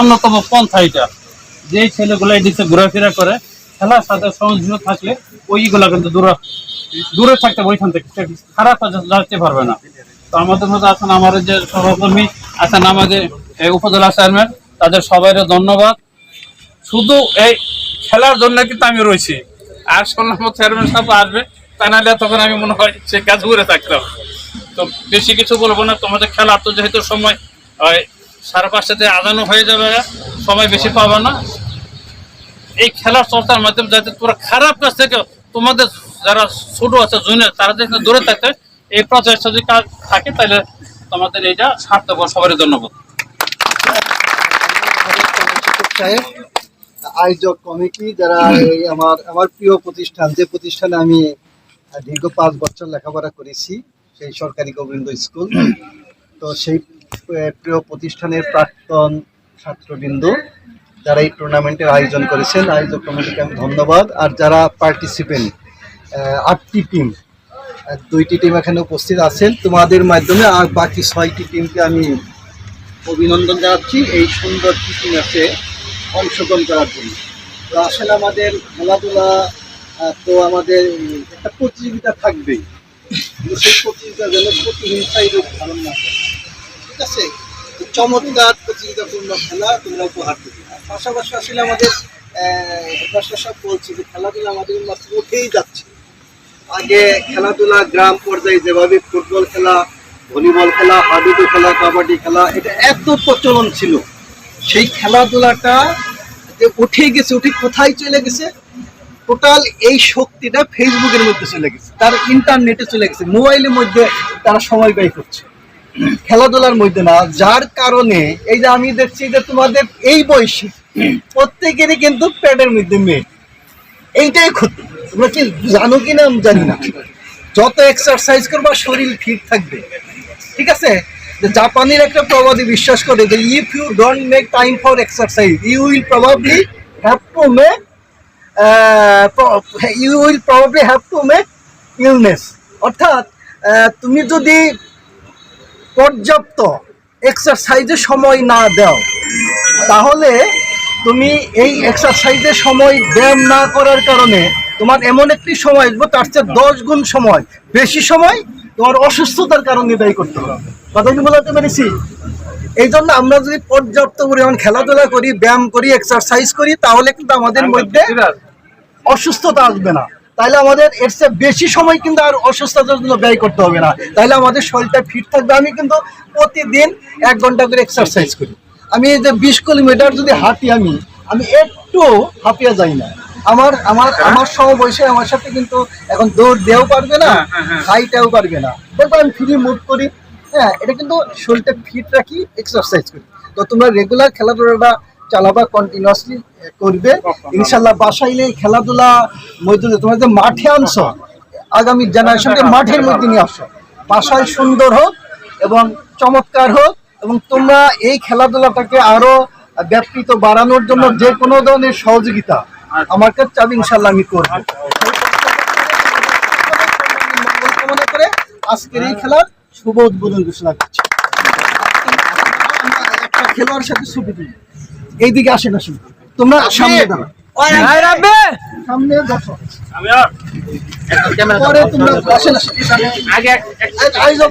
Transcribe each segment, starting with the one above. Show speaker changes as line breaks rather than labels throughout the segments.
অন্যতম পন্থা এটা। যে ছেলেগুলো এদিকে ঘোরাফেরা করে, খেলার সাথে সংযোগ থাকলে ওইগুলা কিন্তু দূরে দূরে থাকতে ওইখান থেকে। খারাপ যাইতে পারবে না। তো আমাদের মধ্যে আছেন আমাদের যে সহকর্মী, আছেন আমাদের উপজেলা চেয়ারম্যান, তাদের সবাইকে ধন্যবাদ। শুধু এই খেলার জন্য কিন্তু আমি রয়েছি। আর শুনলাম চেয়ারম্যান সাহেব আসবে, তা নাহলে তখন আমি মনে হয় সে কাজ করে থাকতাম। তো বেশি কিছু বলব না, তোমাদের খেলা তো যেহেতু সময় সাড়ে পাঁচটাতে আজানো হয়ে যাবে, সময় বেশি পাবে না। এই খেলার চর্চার মাধ্যমে যাতে তোমরা খারাপ কাজ থেকে তোমাদের যারা ছোট আছে, জুনিয়র, তারা যেখানে দূরে থাকতে এই প্রচেষ্টা যদি কাজ থাকে, তাহলে তোমাদের এইটা সার্থক সবারই ধন্যবাদ।
আয়োজক কমিটি যারা এই আমার আমার প্রিয় প্রতিষ্ঠান, যে প্রতিষ্ঠানে আমি দীর্ঘ পাঁচ বছর লেখাপড়া করেছি, সেই সরকারি গোবিন্দ স্কুল। তো সেই প্রিয় প্রতিষ্ঠানের প্রাক্তন ছাত্রবৃন্দ যারা এই টুর্নামেন্টের আয়োজন করেছেন, আয়োজক কমিটিকে আমি ধন্যবাদ। আর যারা পার্টিসিপেন্ট আটটি টিম দুইটি টিম এখানে উপস্থিত আছেন, তোমাদের মাধ্যমে আর বাকি ছয়টি টিমকে আমি অভিনন্দন জানাচ্ছি। এই সুন্দর টিচিং আছে অংশগ্রহণ করার জন্য। তো আসলে আমাদের খেলাধুলা তো আমাদের একটা প্রতিযোগিতা থাকবেই। সেই প্রতিযোগিতার জন্য প্রতিহিংসাই রূপ ধারণ না ঠিক চমৎকার প্রতিযোগিতাপূর্ণ খেলা তোমরা উপহার দেবে। পাশাপাশি আসলে আমাদের সব বলছে যে খেলাধুলা আমাদের মাত্র উঠেই যাচ্ছে। আগে খেলাধুলা গ্রাম পর্যায়ে যেভাবে ফুটবল খেলা, ভলিবল খেলা, হাডুডু খেলা, কাবাডি খেলা, এটা এত প্রচলন ছিল। সেই খেলাধুলাটা যে উঠে গেছে, উঠে কোথায় চলে গেছে? টোটাল এই শক্তিটা ফেসবুকের মধ্যে চলে গেছে। তার ইন্টারনেটে চলে গেছে। মোবাইলের মধ্যে তারা সময় ব্যয় করছে। খেলাধুলার মধ্যে না, যার কারণে এই যে আমি দেখছি যে তোমাদের এই বয়সী প্রত্যেকেরই কিন্তু প্যাডের মধ্যে মেয়ে এইটাই ক্ষতি। তোমরা কি জানো কি না জানি না। যত এক্সারসাইজ করবা, শরীর ফিট থাকবে। ঠিক আছে? জাপানের একটা প্রবাদে বিশ্বাস করে যে if you don't make time for exercise you will probably have to make you will probably have to make illness অর্থাৎ তুমি যদি পর্যাপ্ত এক্সারসাইজে সময় না দাও। তাহলে তুমি এই এক্সারসাইজে সময় ব্যায়াম না করার কারণে তোমার এমন একটি সময় আসবে তার চেয়ে দশ গুণ সময় বেশি সময় তোমার অসুস্থতার কারণে ব্যয় করতে হবে। কথা কি বলতে পেরেছি? এই জন্য আমরা যদি পর্যাপ্ত পরিমাণ খেলাধুলা করি ব্যায়াম করি এক্সারসাইজ করি তাহলে কিন্তু আমাদের মধ্যে অসুস্থতা আসবে না। তাহলে আমাদের এর চেয়ে বেশি সময় কিন্তু আর অসুস্থতার জন্য ব্যয় করতে হবে না। তাহলে আমাদের শরীরটা ফিট থাকবে। আমি কিন্তু প্রতিদিন এক ঘণ্টা করে এক্সারসাইজ করি। আমি যে বিশ কিলোমিটার যদি হাঁটি আমি আমি একটু হাঁপিয়ে যাই না। আমার আমার আমার সমবয়সে আমার সাথে কিন্তু এখন দৌড় দেও পারবে না হাইটাও পারবে না। দেখো আমি ফ্রি মুভ করি। হ্যাঁ এটা কিন্তু শরীরটা ফিট রাখি এক্সারসাইজ করি। তো তোমরা রেগুলার খেলাধুলাটা চালাবা কন্টিনিউয়াসলি করবে। ইনশাল্লাহ বাসাইলে খেলাধুলা মধ্যে তোমরা যে মাঠে আনছো আগামী জেনারেশনকে মাঠের মধ্যে নিয়ে আসো। বাসায় সুন্দর হোক এবং চমৎকার হোক এবং তোমরা এই খেলাধুলাটাকে আরও ব্যাপৃত বাড়ানোর জন্য যে কোনো ধরনের সহযোগিতা আমার কাছে চাবি ইনশাল্লাহ আমি করব। মঙ্গল কামনা করে আজকের এই খেলার শুভ উদ্বোধন ঘোষণা করছি। খেলোয়াড়ের সাথে ছবি তুলি এইদিকে আসেন আসুন। তোমরা সামনে দাঁড়াও। সামনে দেখো আয়োজক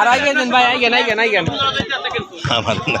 আর আইগেন দেন ভাই আইগেন আইগেন আইগেন
আমার না।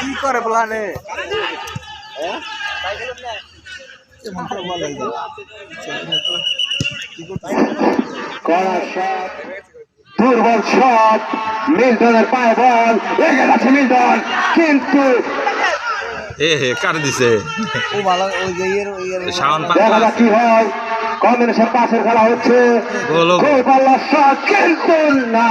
কি করে প্লানে
দুর্বল শট মিল্টনের পায়ে বল যাচ্ছে মিল্টন কিন্তু
এ হে কার দিছে।
ও ভালো ওই যে ইয়ের ইয়ের
শাওন
দেখা কি হয়। কম্বিনেশন পাসের খেলা হচ্ছে।
গোল ও গোল।
গোল পাল্লা শট কিন্তু না।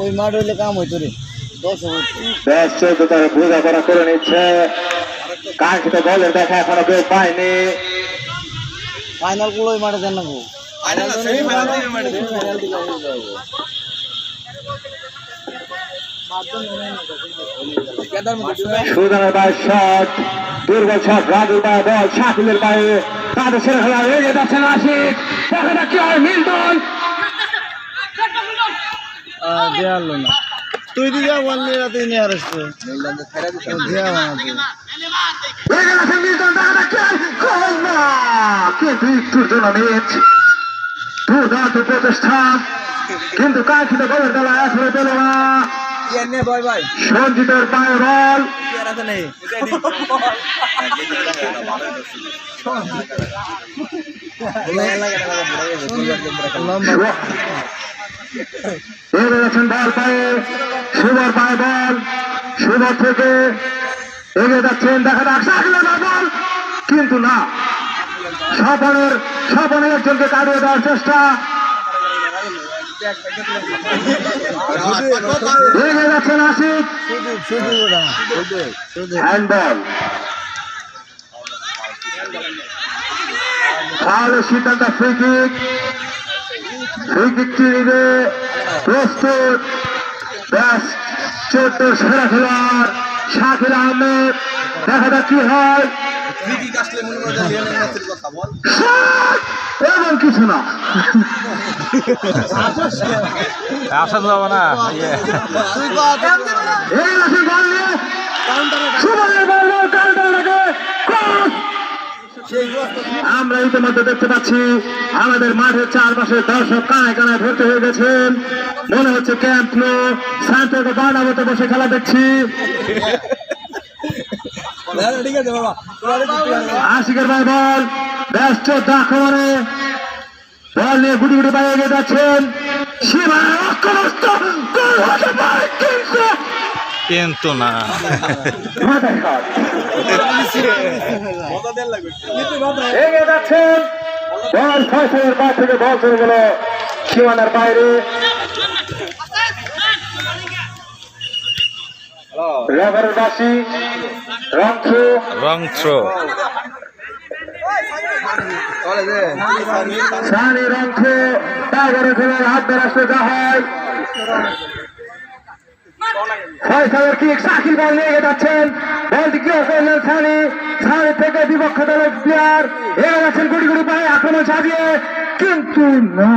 ওই মাঠ হইলে কাম হইতো রে। দশ
বেশ চোদ্দ তারা বোঝাপড়া করে নিচ্ছে। কাঙ্ক্ষিত বলের দেখা এখনও কেউ পায়নি।
ফাইনালগুলো ওই মাঠে দেন না গো
ফাইনাল সেমিফাইনাল দিবে মাঠে কেদার মধ্যে
সুদানের পায়ে শট দুর্বল শট রাজুর পায়ে বল শাকিলের পায়ে। তাদের ছেড়ে খেলা এগিয়ে যাচ্ছে নাসিক দেখা যাক কি হয় মিল্টন।
দেয়ালো না তুই দিকে বললি তুই নিয়ে
কি হয় গোল না কিন্তু কাঙ্ক্ষিত গোলের বেলা এখনও পেল না সঞ্জিতের পায়ে বল
আছে নেই
বল পায়ে। শুভর পায়ে বল। শুভ থেকে এগিয়ে যাচ্ছেন। দেখা যাক বল। কিন্তু না। স্বপনের স্বপনের একজনকে কাটিয়ে দেওয়ার চেষ্টা। এগিয়ে যাচ্ছেন আশিক। হ্যান্ডবল তাহলে সিদ্ধান্ত ফ্রি কিক কিকটি নিবে প্রস্তুত। ব্যাস চোদ্দ সেরা খেলোয়াড় শাকিল আহমেদ। দেখা যাক কি হয়।
মনে!
এবং কিছু না।
আসা যাব না। ইয়ে।
এই রাশি বল নিয়ে সুমনের বল কাউন্টার লাগে ক্রস। আমরা ইতিমধ্যে দেখতে পাচ্ছি আমাদের মাঠের চারপাশে দর্শক কানায় কানায় ভর্তি হয়ে গেছেন। মনে হচ্ছে ক্যাম্প নো সান্তিয়াগো বার্নাবোতে বসে খেলা দেখছি। আশিকের ভাই বল, ব্যস্ত যাচ্ছেন। কিন্তু
না।
যাচ্ছেন। বল ফয়সলের পা থেকে বল চলে গেল সীমানার বাইরে। রেফারের বাসি রংথ্রু
রং থ্রো
চলে দে
সানি রংথ্রু টাইগারের খেলার হাত ধরে আসতে যা হয়। ফয়সলের কিক শাকিল বল নিয়ে যাচ্ছেন। বলটি ক্লিয়ার করলেন সানি। সানি থেকে বিপক্ষ দলের প্লেয়ার এগিয়ে যাচ্ছেন গুড়ি গুড়ি পায়ে আক্রমণ সাজিয়ে কিন্তু না।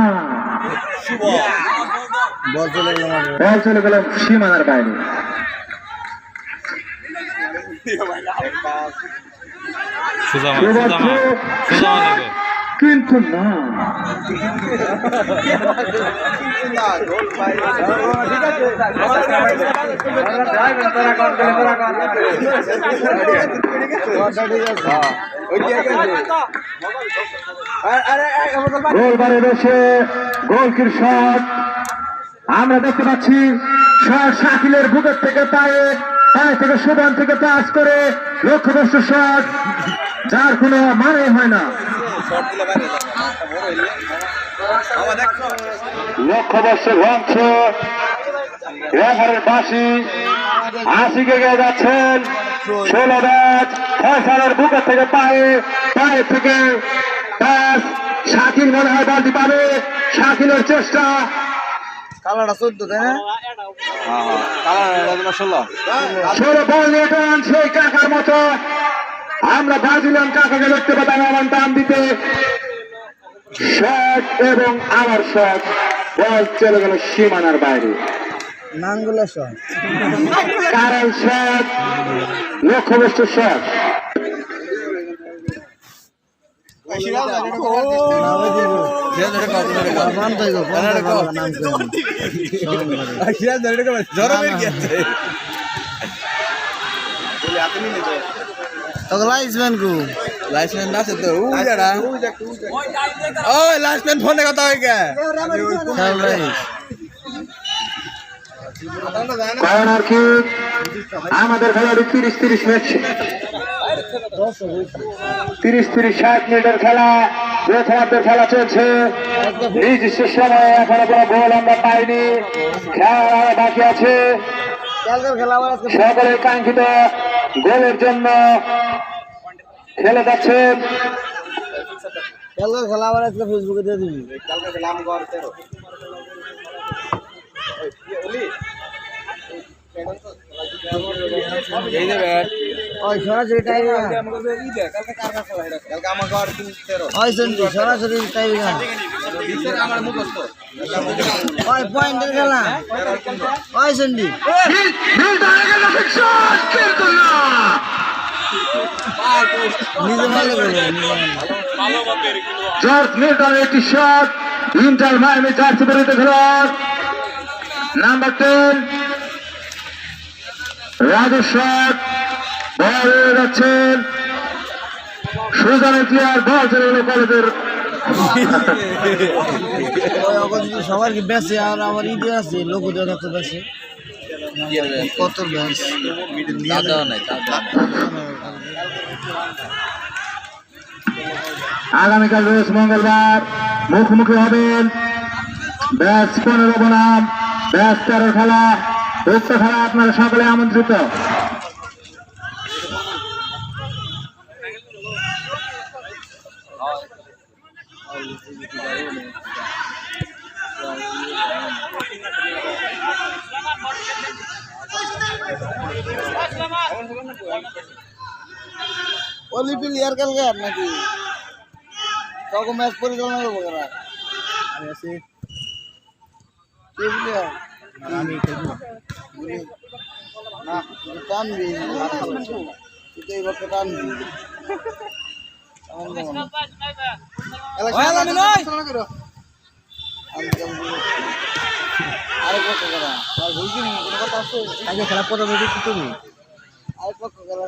বল চলে গেল
বল সীমানার বাইরে।
সুজামা সুজামা
কিন্তু না গোলকির শট। আমরা দেখতে পাচ্ছি শাকিলের বুকের থেকে পায়ে পায়ে থেকে সুদান থেকে পাস করে লক্ষ্যবস্তু শট। যার কোনো মানে হয় না। লক্ষ্যবর্ষে ভ্রংশ রেফারের বাসি আশিকে গিয়ে যাচ্ছেন ষোলো ব্যাচ ফয়সালের বুকের থেকে পায়ে পায়ে থেকে ব্যাস শাকিল মনে হয় বলটি পাবে শাকিলের চেষ্টা।
কালারটা চোদ্দ তাই না? ষোলো।
ষোলো বল নিয়ে সেই কাকার মতো। আমরা ব্রাজিলিয়ান কাকাকে দেখতে পেতাম এমন টান দিতে শট এবং আমার শট বল চলে গেল সীমানার বাইরে
নাঙ্গুলা শট
কারণ শট লক্ষ্যবস্তু শট
লাইসম্যান কু। লাইসম্যান আছে তো উ যারা ওই লাইসম্যান ফোনে কথা হই গে
কর্নার কিক আমাদের খেলাটি তিরিশ তিরিশ ম্যাচ তিরিশ তিরিশ ষাট মিনিটের খেলা প্রথমার্ধের খেলা চলছে নির্দিষ্ট সময়ে এখনও কোনো গোল আমরা পাইনি। খেলা বাকি আছে। সকলের কাঙ্ক্ষিত গোলের জন্য খেলে যাচ্ছে।
কালকে খেলা আবার ফেসবুকে দিয়ে দিবি। ওই সরাসরি টাইমে ওই শুনছি সরাসরি টাইমে ওই পয়েন্টের খেলা। ওই শুনছি নিজে ভালো করে
জর্জ মিল্টন একটি শট ইন্টার মাইমি জার্সি পরিহিত খেলোয়াড়। Number ten Raju shot ball হয়ে যাচ্ছেন। সুজানের প্লেয়ার বল চলে গেল কলেজের।
ওই অগর যদি সবার কি বেশি আর আমার ইদে আছে লোক যত বেশি কত ব্যাস
আগামীকাল রোজ মঙ্গলবার মুখোমুখি হবেন। ব্যাস পনেরো বনাম ব্যাস তেরো খেলা। উক্ত খেলা আপনারা সকলে আমন্ত্রিত।
ওলি প্লেয়ার কালকে আর নাকি? তখন ম্যাচ পরিচালনা করব কারা কে প্লেয়ার আমি তুই টানবি তুই তো এই বছর টানবি এমন কেমন? আমি কেমন বলি? আরেক পক্ষ কারা আর ভুলছি নি কোনো কথা আছে আগে খেলা পথে ধরে কি তুমি আরেক পক্ষ কারা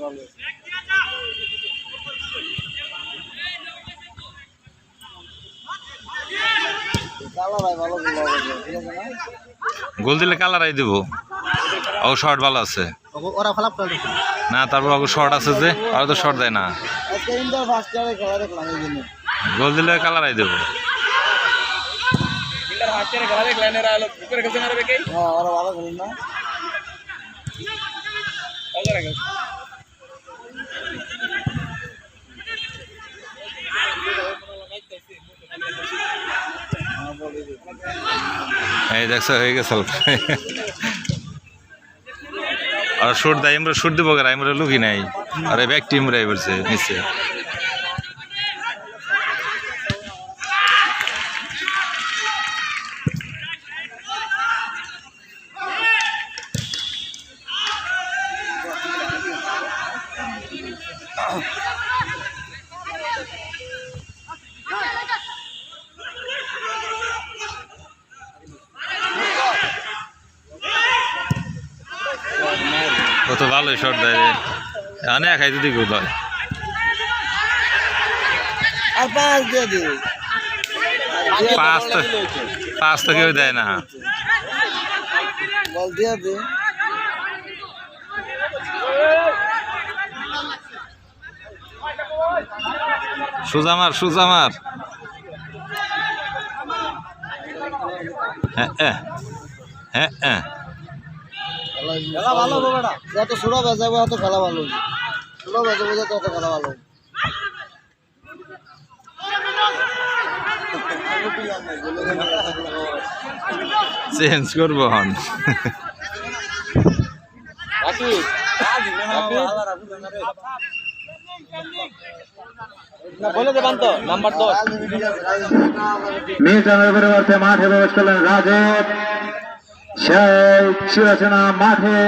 ভালো
গোল দিলে কালারাই দেব। ও শর্ট ভালো আছে। না, তারপর ওকে শর্ট আছে যে, আর তো শর্ট দেয় না। গোল দিলে কালারাই দেবো।
হ্যাঁ ভালো না।
দেখছ, হয়ে গেছে অল্প। আর শুট দেয় আমরা শুট দিব কেন? আমরা লুকি নাই। আরে ব্যাক টিম রাই নিচে। ও ভালোই শট দেয়। আনে একাই যদি গোল হয়।
পাঁচ
তো কেউ দেয় না।
বল
সুজামার সুজামার হ্যাঁ হ্যাঁ হ্যাঁ
খেলা ভালো হবে বেটা। যত ছোট বেজাবো এত খেলা ভালো হবে। ছোট বেজাবো যত এত খেলা ভালো হবে।
চেঞ্জ করব হন
মিল্টনের পরিবর্তে মাঠে প্রবেশ করলেন রাজব সেই সুরচনা মাঠে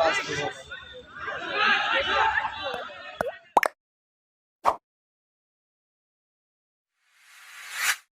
Thank you.